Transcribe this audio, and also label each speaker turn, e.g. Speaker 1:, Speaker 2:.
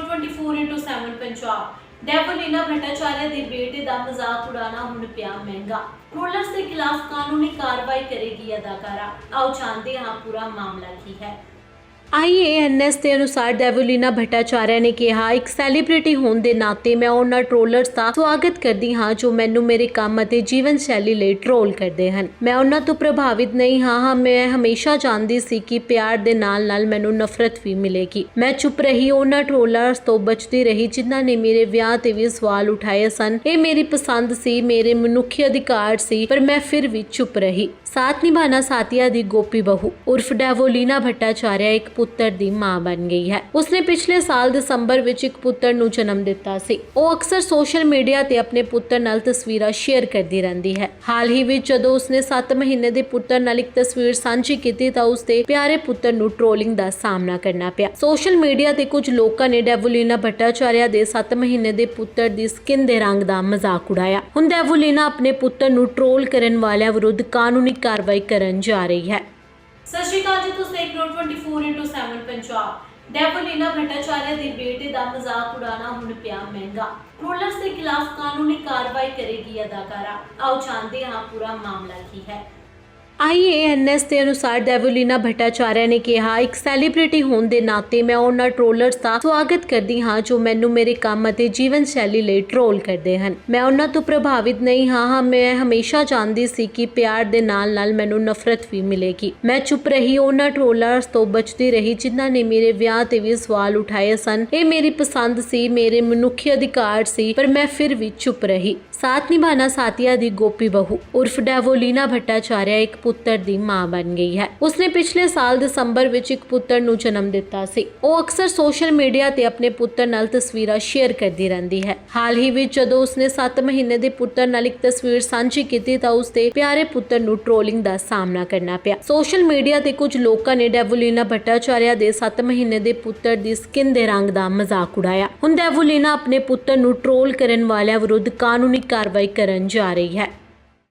Speaker 1: 24/7 ਪੰਜਾਬ। ਡੈਵੋਲੀਨਾ ਭੱਟਾਚਾਰਿਆ ਦੇ ਬੇਟੇ ਦਾ ਮਜ਼ਾਕ ਉਡਾਣਾ ਹੁਣ ਪਿਆ ਮਹਿੰਗਾ। ਟ੍ਰੋਲਰਸ ਦੇ ਖਿਲਾਫ ਕਾਨੂੰਨੀ ਕਾਰਵਾਈ ਕਰੇਗੀ ਅਦਾਕਾਰਾ। ਆਓ ਜਾਣਦੇ ਹਾਂ ਪੂਰਾ ਮਾਮਲਾ ਕੀ ਹੈ। ਆਈਏਐਨਐਸ ਦੇ ਅਨੁਸਾਰ ਡੈਵੋਲੀਨਾ ਭੱਟਾਚਾਰਿਆ ਨੇ ਕਿਹਾ, ਇੱਕ ਸੈਲੀਬ੍ਰਿਟੀ ਹੋਣ ਦੇ ਨਾਤੇ ਮੈਂ ਉਹਨਾਂ ਟ੍ਰੋਲਰਸ ਦਾ ਸਵਾਗਤ ਕਰਦੀ ਹਾਂ ਜੋ ਮੈਨੂੰ ਮੇਰੇ ਕੰਮ ਅਤੇ ਜੀਵਨ ਸ਼ੈਲੀ ਲਈ ਟ੍ਰੋਲ ਕਰਦੇ ਹਨ। ਮੈਂ ਉਹਨਾਂ ਤੋਂ ਪ੍ਰਭਾਵਿਤ ਨਹੀਂ ਹਾਂ। ਹਾਂ, ਮੈਂ ਹਮੇਸ਼ਾ ਜਾਣਦੀ ਸੀ ਕਿ ਪਿਆਰ ਦੇ ਨਾਲ-ਨਾਲ ਮੈਨੂੰ ਨਫ਼ਰਤ ਵੀ ਮਿਲੇਗੀ। ਮੈਂ ਚੁੱਪ ਰਹੀ, ਉਹਨਾਂ ਟ੍ਰੋਲਰਸ ਤੋਂ ਬਚਦੀ ਰਹੀ, ਜਿਨ੍ਹਾਂ ਨੇ ਮੇਰੇ ਵਿਆਹ ਤੇ ਵੀ ਸਵਾਲ ਉਠਾਏ ਸਨ। ਇਹ ਮੇਰੀ ਪਸੰਦ ਸੀ, ਮੇਰੇ ਮਨੁੱਖੀ ਅਧਿਕਾਰ ਸੀ, ਪਰ ਮੈਂ ਫਿਰ ਵੀ ਚੁੱਪ ਰਹੀ। ਸਾਥ ਨਿਭਾਣਾ ਸਾਥੀਆ ਦੀ ਗੋਪੀ ਬਹੂ ਉਰਫ ਡੈਵੋਲੀਨਾ ਭੱਟਾਚਾਰਿਆ ਇੱਕ ਪੁੱਤਰ ਦੀ ਮਾਂ ਬਣ ਗਈ ਹੈ। ਉਸਨੇ ਪਿਛਲੇ ਸਾਲ ਦਸੰਬਰ ਵਿੱਚ ਇੱਕ ਪੁੱਤਰ ਨੂੰ ਜਨਮ ਦਿੱਤਾ ਸੀ। ਉਹ ਅਕਸਰ ਸੋਸ਼ਲ ਮੀਡੀਆ ਤੇ ਆਪਣੇ ਪੁੱਤਰ ਨਾਲ ਤਸਵੀਰਾਂ ਸ਼ੇਅਰ ਕਰਦੀ ਰਹਿੰਦੀ ਹੈ। ਹਾਲ ਹੀ ਵਿੱਚ ਜਦੋਂ ਉਸਨੇ 7 ਮਹੀਨੇ ਦੇ ਪੁੱਤਰ ਨਾਲ ਇੱਕ ਤਸਵੀਰ ਸਾਂਝੀ ਕੀਤੀ ਤਾਂ ਉਸਦੇ ਪਿਆਰੇ ਪੁੱਤਰ ਨੂੰ ਟ੍ਰੋਲਿੰਗ ਦਾ ਸਾਹਮਣਾ ਕਰਨਾ ਪਿਆ। ਸੋਸ਼ਲ ਮੀਡੀਆ ਤੇ ਕੁਝ ਲੋਕਾਂ ਨੇ ਡੈਵੋਲੀਨਾ ਭੱਟਾਚਾਰਿਆ ਦੇ 7 ਮਹੀਨੇ ਦੇ ਪੁੱਤਰ ਦੀ ਸਕਿਨ ਦੇ ਰੰਗ ਦਾ ਮਜ਼ਾਕ ਉਡਾਇਆ। ਹੁਣ ਡੈਵੋਲੀਨਾ ਆਪਣੇ ਪੁੱਤਰ ਨੂੰ ਟ੍ਰੋਲ ਕਰਨ ਵਾਲਿਆਂ ਵਿਰੁੱਧ ਕਾਨੂੰਨੀ ਕਾਰਵਾਈ ਕਰਨ ਜਾ ਰਹੀ ਹੈ। ਸਤਿ ਸ਼੍ਰੀ ਅਕਾਲ ਜੀ, ਤੁਸੀਂ ਦੇਖ ਰਹੇ ਹੋ 24 ਪੰਜਾਬ। ਡੈਵੋਲੀਨਾ ਭੱਟਾਚਾਰਿਆ ਦੇ ਬੇਟੇ ਦਾ ਮਜ਼ਾਕ ਉਡਾਣਾ ਹੁਣ ਪਿਆ ਮਹਿੰਗਾ। ਟ੍ਰੋਲਰਸ ਦੇ ਖਿਲਾਫ ਕਾਨੂੰਨੀ ਕਾਰਵਾਈ ਕਰੇਗੀ ਅਦਾਕਾਰਾ। ਆਓ ਜਾਣਦੇ ਹਾਂ ਪੂਰਾ ਮਾਮਲਾ ਕੀ ਹੈ। ਆਈਏਐਨਐਸ ਦੇ ਅਨੁਸਾਰ ਡੈਵੋਲੀਨਾ ਭੱਟਾਚਾਰਿਆ ਨੇ ਕਿਹਾ, ਇੱਕ ਸੈਲੀਬ੍ਰਿਟੀ ਹੋਣ ਦੇ ਨਾਤੇ ਮੈਂ ਉਹਨਾਂ ਟ੍ਰੋਲਰਸ ਦਾ ਸਵਾਗਤ ਕਰਦੀ ਹਾਂ ਜੋ ਮੈਨੂੰ ਮੇਰੇ ਕੰਮ ਅਤੇ ਜੀਵਨ ਸ਼ੈਲੀ ਲਈ ਟ੍ਰੋਲ ਕਰਦੇ ਹਨ। ਮੈਂ ਉਹਨਾਂ ਤੋਂ ਪ੍ਰਭਾਵਿਤ ਨਹੀਂ ਹਾਂ ਹਾਂ, ਮੈਂ ਹਮੇਸ਼ਾ ਜਾਣਦੀ ਸੀ ਕਿ ਪਿਆਰ ਦੇ ਨਾਲ-ਨਾਲ ਮੈਨੂੰ ਨਫ਼ਰਤ ਵੀ ਮਿਲੇਗੀ। ਮੈਂ ਚੁੱਪ ਰਹੀ, ਉਹਨਾਂ ਟ੍ਰੋਲਰਸ ਤੋਂ ਬਚਦੀ ਰਹੀ, ਜਿਨ੍ਹਾਂ ਨੇ ਮੇਰੇ ਵਿਆਹ ਤੇ ਵੀ ਸਵਾਲ ਉਠਾਏ ਸਨ। ਇਹ ਮੇਰੀ ਪਸੰਦ ਸੀ, ਮੇਰੇ ਮਨੁੱਖੀ ਅਧਿਕਾਰ ਸੀ, ਪਰ ਮੈਂ ਫਿਰ ਵੀ ਚੁੱਪ ਰਹੀ। ਸਾਥ ਨਿਭਾਣਾ ਸਾਥੀਆ ਦੀ ਗੋਪੀ ਬਹੂ। ਉਰਫ ਡੈਵੋਲੀਨਾ ਭੱਟਾਚਾਰਿਆ ਇੱਕ ਪੁੱਤਰ ਦੀ ਮਾਂ ਬਣ ਗਈ ਹੈ। ਉਸਨੇ ਪਿਛਲੇ ਸਾਲ ਦਸੰਬਰ ਵਿੱਚ ਇੱਕ ਪੁੱਤਰ ਨੂੰ ਜਨਮ ਦਿੱਤਾ ਸੀ। ਉਹ ਅਕਸਰ ਸੋਸ਼ਲ ਮੀਡੀਆ ਤੇ ਆਪਣੇ ਪੁੱਤਰ ਨਾਲ ਤਸਵੀਰਾਂ ਸ਼ੇਅਰ ਕਰਦੀ ਰਹਿੰਦੀ ਹੈ। ਹਾਲ ਹੀ ਵਿੱਚ ਜਦੋਂ ਉਸਨੇ 7 ਮਹੀਨੇ ਦੇ ਪੁੱਤਰ ਨਾਲ ਇੱਕ ਤਸਵੀਰ ਸਾਂਝੀ ਕੀਤੀ ਤਾਂ ਉਸਦੇ ਪਿਆਰੇ ਪੁੱਤਰ ਨੂੰ ਟ੍ਰੋਲਿੰਗ ਦਾ ਸਾਹਮਣਾ ਕਰਨਾ ਪਿਆ। ਸੋਸ਼ਲ ਮੀਡੀਆ ਤੇ ਕੁਝ ਲੋਕਾਂ ਨੇ ਡੈਵੋਲੀਨਾ ਭੱਟਾਚਾਰਿਆ ਦੇ 7 ਮਹੀਨੇ ਦੇ ਪੁੱਤਰ ਦੀ ਸਕਿਨ ਦੇ ਰੰਗ ਦਾ ਮਜ਼ਾਕ ਉਡਾਇਆ। ਹੁਣ ਡੈਵੋਲੀਨਾ ਆਪਣੇ ਪੁੱਤਰ ਨੂੰ ਟ੍ਰੋਲ ਕਰਨ ਵਾਲਿਆਂ ਵਿਰੁੱਧ ਕਾਨੂੰਨੀ ਕਾਰਵਾਈ ਕਰਨ ਜਾ ਰਹੀ ਹੈ।